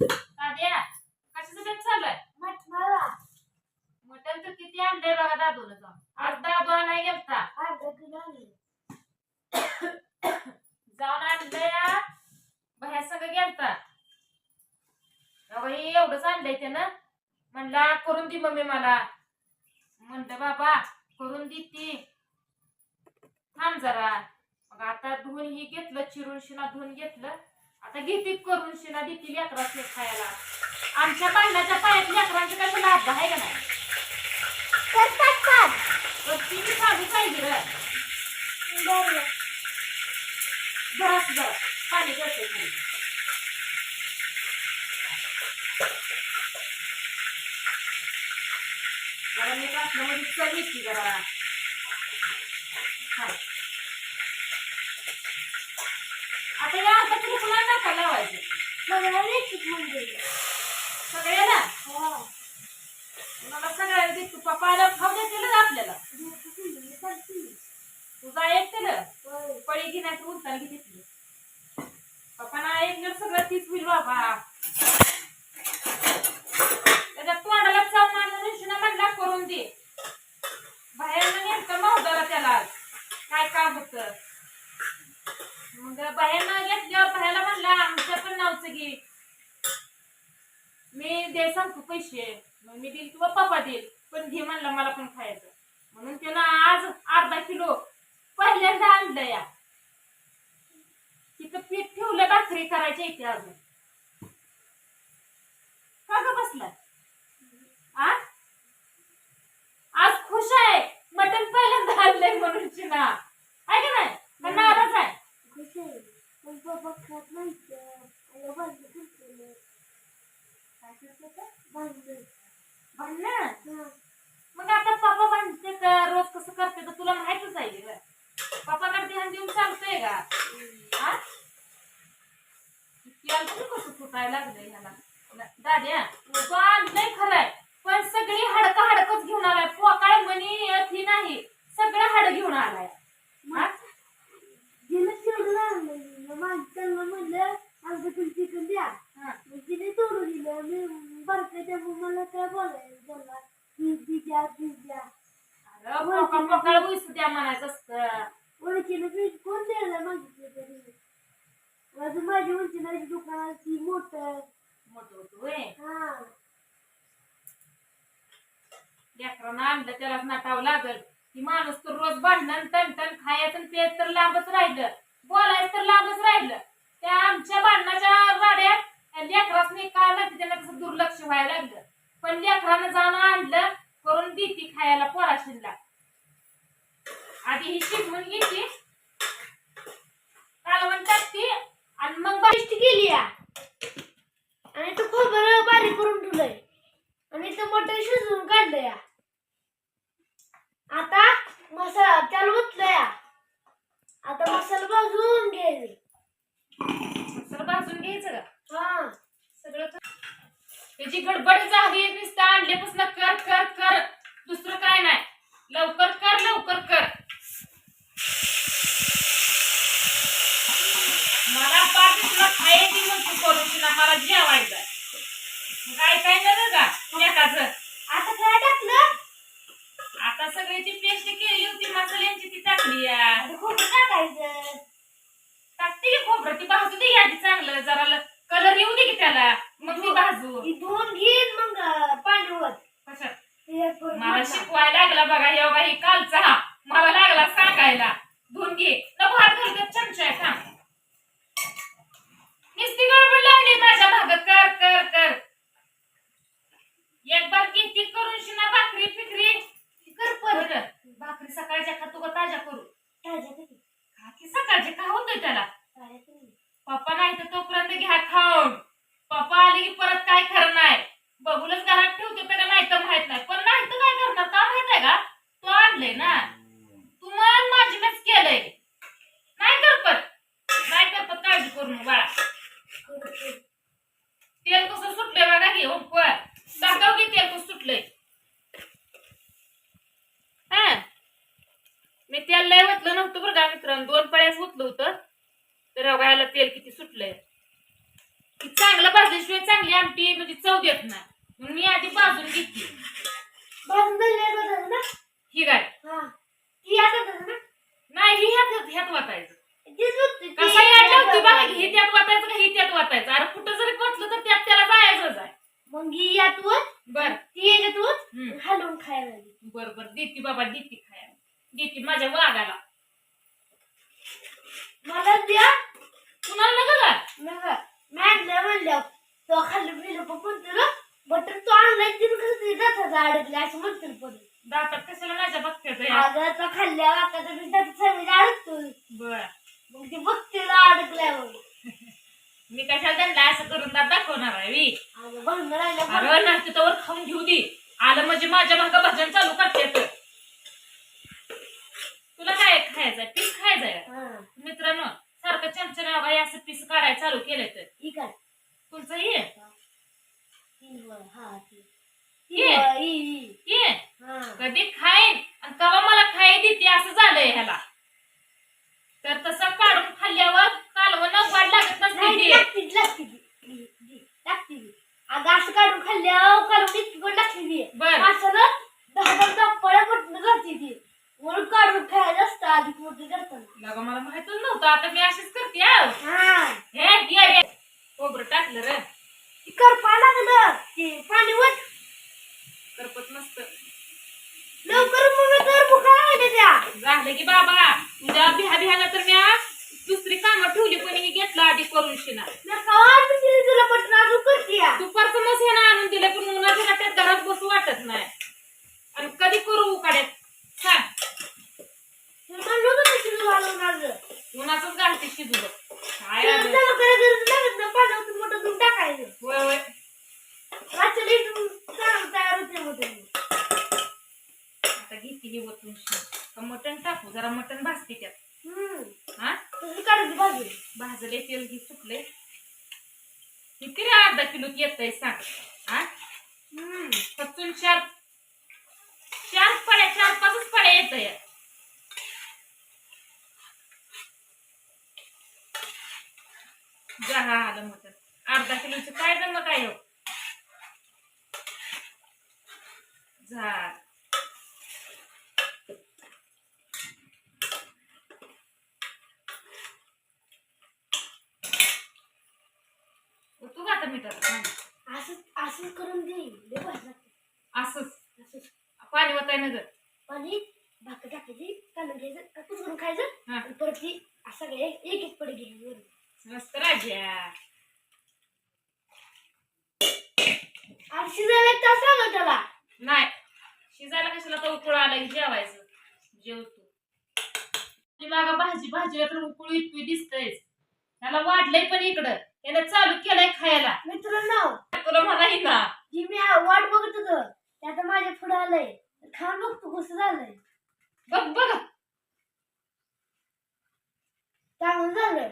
कशाचं बेत चालू आहे? मटण तर किती आणलंय बघा दादूला जाऊन. आज दादू आणाय गेलता. जाऊन आणलंय भया सगळं गेलता. हे एवढंच आणलंय त्यानं. म्हणला करून दे मम्मी मला. म्हणलं बाबा करून दे ती थांब जरा. मग आता धुवून ही घेतलं चिरून शिना धुवून घेतलं. आता घेते करून शिना देतील लेकराचे खायला. आमच्या बांधण्याच्या पायात लेकरांचे काय लाभ आहे का नाही? तर ती मी साधू पाहिजे रे. जरा जरा पाणी करते खाली. जरा मी टाकल्यामध्ये चव येते जरा हा. आता या आता तुला पुन्हा टाका लावायचं सगळ्याला मला सगळ्याला देतो पप्पाला खाऊ देते ना आपल्याला. तुझा ऐकते पळी घेण्याचं उलटान घेतली. पप्पाना ऐकलं सगळं तीच होईल बाबा. त्याच्या तोंडाला शिना म्हणला करून दे बाहेरनं नेमकं नव्हतं त्याला आज. काय काम होत मग बाहेरनं घेतल्यावर बाहेरला म्हणला आमच्या पण नावचं घे मी दे सांगतो पैसे मग मी देईल किंवा पप्पा देईल पण घे म्हणला मला पण खायचं. म्हणून त्यानं आज अर्धा किलो पहिल्यांदा आणलं या. तिथं पीठ ठेवलं भाकरी करायची इथे अजून. का ग बसलाय? आ? आज खुश आहे. मटण पहिल्यांदा आणलंय म्हणून चिना. आहे का नाही? का नाराज आहे? भांडणं मग आता पप्पा म्हणते का रोज कसं करते तर तुला माहितच आहे ग. पप्पाकडे ध्यान देऊन चालतंय का? हा? कसं फुटायला लागलंय ह्याला? दाद्या तो आणलंय खरंय पण सगळी हाडकं हाडकच घेऊन आलाय. पोकाळ मनी ती नाही. सगळं हाड घेऊन आलाय. हा? हा. मला काय बोलायचं? बोलला दिद्या दिद्या अरे पोकाळ पोकाळ उईस द्या म्हणायचं असतं ओळखीने पीठ कोण द्यायला मागितलं तरी माझं माझी उंची दुकान दुकानात ती मोठं मोठं होतं होय हा लेकरानं आणलं त्याला नाटावं लागल की माणूस तर रोज भांडण टन टन खायचं आणि पेट तर लांबच राहिलं बोलायचं तर लांबच राहिलं त्या आमच्या भांडणाच्या राड्यात त्या लेकरासनी काय माहिती त्यांना कसं दुर्लक्ष व्हायला लागलं पण लेकरानं जाऊन आणलं करून देती खायला पोराशीला आधी ही शिकवून घ्यायची कालवण टाकती आणि मग पेस्ट गेली या. आणि तो खोबरं बारीक करून ठेवलंय. आणि तो मटण शिजवून काढलं या. आता मसाला त्याला उतलं या. आता मसाला भाजून घ्यायचं. मसाला भाजून घ्यायचं का? हा. त्याची गडबड झाली नुसतं आणल्यापासून कर कर कर. दुसरं काय नाही. लवकर कर लवकर कर. मला पाठी तुला खायची म्हणतो करून ना मला जेवायचं काय काय नाही का? एकाच आता काय टाकलं? आता सगळ्याची पेस्ट केली होती मसाल्यांची ती टाकली खोबरं टाकायचं. टाकते की खोबरं? ती भाजू दे आधी चांगलं. जरा कलर येऊ दे की त्याला. मग ती भाजू. धुवून घेईन मग पाण्यावर मला. शिकवायला लागला बघा हे बघा ही कालचा हा. मला लागला सांगायला धुवून घे नको हात घालत चमचा आहे थांब नुसती गडबड लागली माझ्या भागात कर कर कर एक बार किती करून शिना भाकरी फिकरी कर परत भाकरी सकाळच्या खातो का ताज्या करू ताज्या किती? खा की सकाळचे का होतोय त्याला ताज्या किती? पप्पा नाही तर तोपर्यंत घ्या खाऊन पप्पा आले की परत काय खरं नाही बघूनच घरात ठेवते त्याला नाही तर माहीत नाही पण नाही तर काय करणार का माहीत आहे का तो आणलंय ना तू मन माझी मॅच केलंय नाही करपत नाही करपत काळजी करू नको बाळा तेल कसं सुटलंय बघा की उपर दाखव की तेल कसं सुटलंय हा मी तेल लय ओतलं मित्रांनो दोन पळ्याच ओतलं होतं. तर बघायला तेल किती सुटलंय. की चांगलं भाजलं भाजीशिवाय चांगली आमटी म्हणजे चव देत नाही. म्हणून मी आधी भाजून घेतली. भाजून ना ही काय? हा. ना? नाही ही ह्यात ह्यात वाटायचं. तीच बघते ती कसं यायला होती बघा आता ही त्यात वाटायचं का ही त्यात वाटायचं? अरे कुठं जरी पोचलं तर त्यात त्याला जायचंच आहे मग ही बर. ती. हलवून खायला लागली. बर बर. देते बाबा देते खायला. देते माझ्या वाघाला. मला द्या. कुणाला नका का नका. मी आणलं म्हणलं तो खाल्लं पिलं पण म्हणतो बटर तो आणलाय तीन कसं जातात अडकले असं म्हणतो पण. दातात कशाला माझ्या बघत्याचं या अगं तो खाल्ल्या वाकाचा मी त्याचं सगळं अडकतोय. बर. मग ते बघते अडकल्यावर मी कशाला त्यांना असं करून दात दाखवणार आहे वी? अगं भांडण राहिलं अरे नाश्ते तर खाऊन घेऊ दे. आलं म्हणजे माझ्या भागा भजन चालू करते खायचंय पीस खायचंय. हा. मित्रांनो सारखं चमचन बाई असं पीस काढायला चालू केलंय तर. तुमचं ये कधी खाईन आणि कवा मला खाई देते असं झालंय ह्याला. तर तसं काढून खाल्ल्यावर कालवण वाढ लागत नसते. अगं असं काढून खाल्ल्यावर इतकी पण लागते बर. असं ना दहा दहा पळ्या जाते ती म्हणून काढून खायला असतं आधी मोठं करताना. लगा मला माहितच नव्हतं. आता मी अशीच करते. हा. हे. ये रे खोबरं टाकलं रे. ती करपा लागलं. ते पाणी वर करपत नसतं. लवकर मग कर भुका त्या. झालं की बाबा. तुझ्या बिहा बिहाना तर मी दुसरी कामं ठेवली पण ही घेतला आधी करून शिना. नका वाटतं तिने तुला मटण अजून करते या. दुपारचं मस ह्यानं आणून दिलं पण उन्हाच्या त्यात घरात बसू वाटत नाही. आणि कधी करू उकाड्यात? सांग मी म्हणलं होतं ना तिला घालवणार गं. उन्हाचंच घालते शिजू? त्याला काय टाकायचं. होय. आता घेते हे शिज का मटण टाकू जरा मटण भाजते त्यात हम्म. हा. भाजले तेल घे सुटले किती रे अर्धा किलो येत सांग हा हम्म. फक्तून चार चार पड्या चार पाचच पड्या येत जहा आलं मटण अर्धा किलोचं काय जमत आहे हो? झाड. तू का आता असंच असंच करून दे. असंच. असंच. पाणी वताय ना ग. आणि भाकर टाकायची कांदा घ्यायचं का कुचकरून खायचं परत ती असं सगळे एक एक पडे घ्यायची आणि शिजायला एक तास लागला त्याला. नाही. शिजायला कशाला तर उकळ आला की जेवायचं. जेवतो माग भाजी भाजीला तर उकळू इतकी दिसतयच त्याला वाढलंय पण इकडं. त्यानं चालू केलंय खायला. मित्रांनो तुला म्हणाही ना. जी मी वाट बघत होतो. ते आता माझ्या पुढे आलंय. खाऊन बघतो कसं झालंय? बघ बघ. चांगलं झालंय.